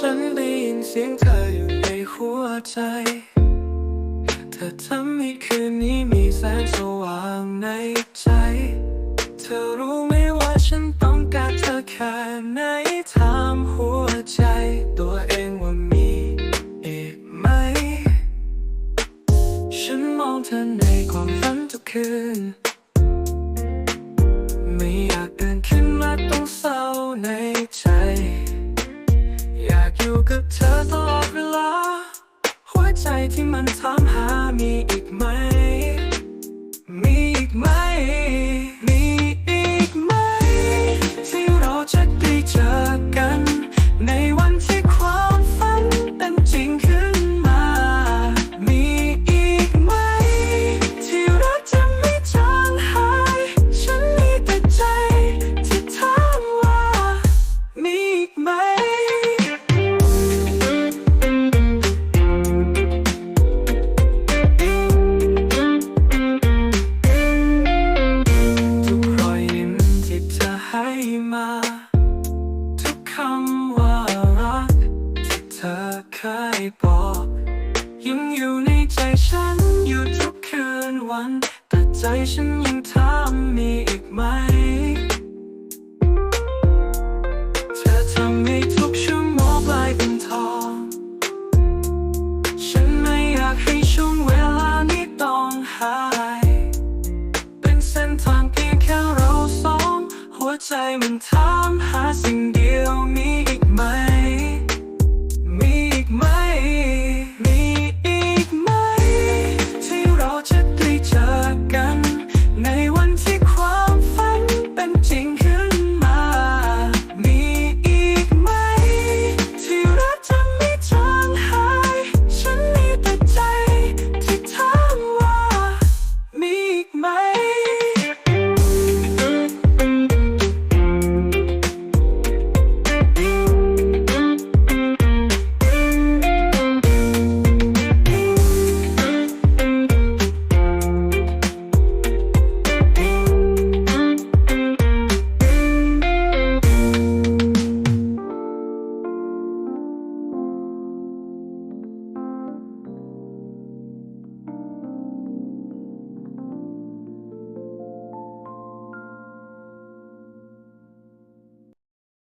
ฉันได้ยินเสียงเธออยู่ในหัวใจ เธอทำให้คืนนี้มีแสงสว่างในใจ เธอรู้ไหมว่าฉันต้องการเธอแค่ไหนถามหัวใจ ตัวเองว่ามีอีกไหม ฉันมองเธอในความฝันทุกคืน กับเธอตลอดเวลา หัวใจที่มันถามหามีอีกไหม มา ทุกคำว่ารักที่เธอเคยบอก ยังอยู่ในใจฉันอยู่ทุกคืนวัน แต่ใจฉันยังถามมีอีกไหม ใจมันถามหาสิ่งเดียว